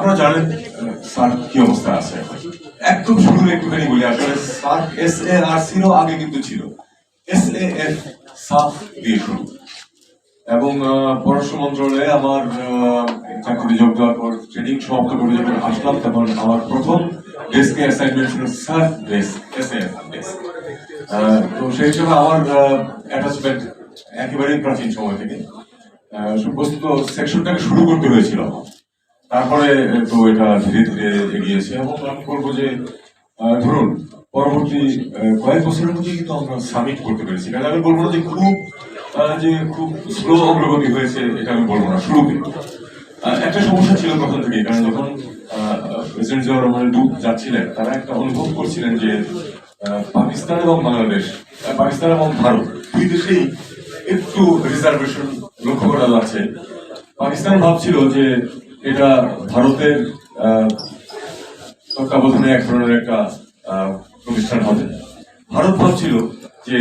আপনারা জানেন স্যার কি অবস্থা আছে? একদম শুরু একটুখানি বলি আসলে স্যার এস এ আর সিরও আগে কিন্তু ছিল। এস এ এফ সাফ দিয়ে শুরু। এবং পররাষ্ট্র মন্ত্রণালয়ে আমার আহ, চাকরিতে যোগ দেওয়ার পর ট্রেনিং সমাপ্ত করে যখন আসলাম তখন আমার প্রথম ডেস্কে অ্যাসাইনমেন্ট ছিল surf desk S F desk. তো সেই হিসেবে আমার অ্যাটাচমেন্ট একেবারেই প্রাচীন সময় থেকে। বস্তুত সেকশনটাকে শুরু করতে হয়েছিল আমার। তারপরে তো এটা ধীরে ধীরে এগিয়েছে এবং আমি বলব যে ধরুন, পরবর্তী কয়েক বছরের মধ্যে কিন্তু আমরা সামিট করতে পেরেছি। কারণ আমি বলব না যে খুব যে খুব স্লো অগ্রগতি হয়েছে, এটা আমি বলব না, শুরুতে। একটা সমস্যা ছিল প্রথম থেকেই, কারণ যখন প্রেসিডেন্ট জিয়া রহমানের দূত যাচ্ছিলেন, তারা একটা অনুভব করছিলেন যে পাকিস্তান এবং বাংলাদেশ পাকিস্তান এবং ভারত, দুই দেশেই একটু রিজার্ভেশন লক্ষ্য করা যাচ্ছে। পাকিস্তান ভাবছিল যে এটা ভারতের তত্ত্বাবধানে এক ধরনের একটা প্রতিষ্ঠান হবে। ভারত ভাবছিল যে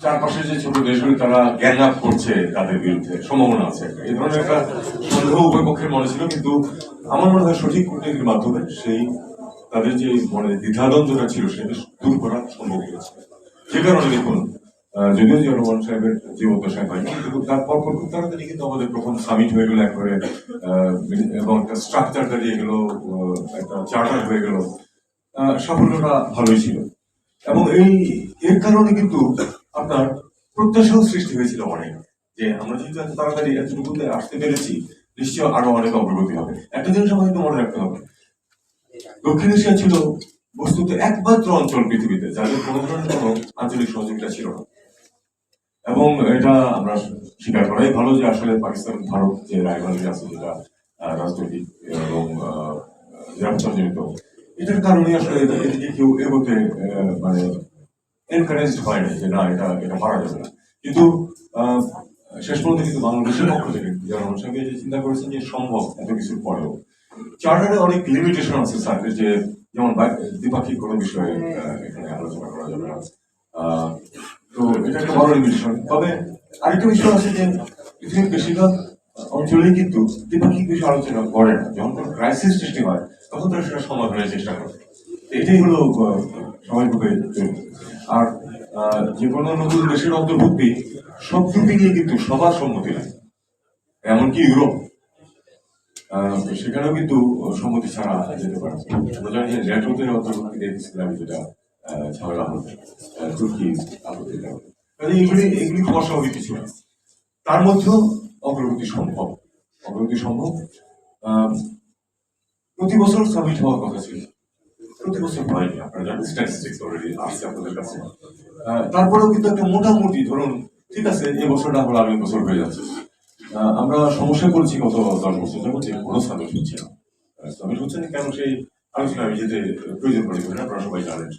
চারপাশে যে ছোট দেশগুলি, তারা গ্যাং আপ করছে তাদের বিরুদ্ধে, সম্ভাবনা আছে। এই ধরনের একটা সন্দেহ উভয় পক্ষের মনে ছিল, কিন্তু আমার মনে হয় সঠিক কূটনীতির মাধ্যমে সেই, তাদের যে মনে দ্বিধাদ্বন্দ্বটা ছিল, সেটা দূর করা সম্ভব হয়েছে। যে কারণে দেখুন যদিও রহমান সাহেবের জীবদ্দশায় হয়নি, কিন্তু তারপর পর খুব তাড়াতাড়ি কিন্তু আমাদের প্রথম সামিট হয়ে গেল একবারে এবং একটা স্ট্রাকচার দাঁড়িয়ে গেল একটা চার্টার হয়ে গেল। সাফল্যটা ভালোই ছিল। এবং এই, এর কারণে কিন্তু আপনার প্রত্যাশাও সৃষ্টি হয়েছিল অনেক, যে আমরা যেহেতু এত তাড়াতাড়ি এতটুকুতে আসতে পেরেছি নিশ্চয় আরও অনেক অগ্রগতি হবে। একটা জিনিস আমাদের কিন্তু মনে রাখতে হবে, দক্ষিণ এশিয়া ছিল বস্তুত একমাত্র অঞ্চল পৃথিবীতে, যাদের কোনো ধরনের কোনো আঞ্চলিক সহযোগিতা ছিল না। এবং এটা আমরা স্বীকার করাই ভালো যে আসলে পাকিস্তান ভারত যে রায়বালি আছে যেটা রাজনৈতিক এবং আহ, নিরাপত্তা জনিত এটার কারণে আসলে এদিকে কেউ এগোতে মানে এনকারেজ হয় না যে না এটা এটা পারা যাবে না। কিন্তু শেষ পর্যন্ত কিন্তু বাংলাদেশের পক্ষ থেকে জনগণ সঙ্গে যে চিন্তা করেছেন যে সম্ভব এত কিছুর পরেও চার্টারে অনেক লিমিটেশন আছে স্যার যে যেমন দ্বিপাক্ষিক কোনো বিষয়ে এখানে আলোচনা করা যাবে না। এটা একটা বড় লিমিটেশন তবে আরেকটা বিষয় আছে যে পৃথিবীর বেশিরভাগ অঞ্চলেই কিন্তু দ্বিপাক্ষিক বিষয় আলোচনা করে না। যখন কোনো ক্রাইসিস সৃষ্টি হয় তখন তারা সেটা সমাধানের চেষ্টা করে। এটাই হলো আহ, স্বাভাবিকভাবে আর যে কোনো নতুন দেশের অন্তর্ভুক্তি সব দিকে গিয়ে কিন্তু সবার সম্মতি লাগে এমনকি ইউরোপ। সেখানেও কিন্তু সম্মতি ছাড়া যেতে পারে আমরা জানি যে ন্যাটোতে অন্তর্ভুক্তি দেখেছিলাম যেটা ঝামেলা হচ্ছে তুর্কি আপত্তি কাজে এগুলি এগুলি অস্বাভাবিক কিছু না তার মধ্যেও অগ্রগতি সম্ভব। অগ্রগতি সম্ভব। প্রতি বছর সাবমিট হওয়ার কথা ছিল। প্রতি বছর হয়নি আপনারা জানেন স্ট্যাটিস্টিক্স অলরেডি আসছে আপনাদের কাছে। তারপরেও কিন্তু একটা মোটামুটি, ধরুন, ঠিক আছে এই বছরটা হলো আগামী বছর হয়ে যাচ্ছে। আমরা সমস্যায় পড়েছি গত দশ বছর যাবত যে কোনো সাবমিট হচ্ছে না। সাবমিট হচ্ছে না কেন সেই আলোচনা আমি যেতে প্রয়োজন পড়ে আপনারা সবাই জানেন।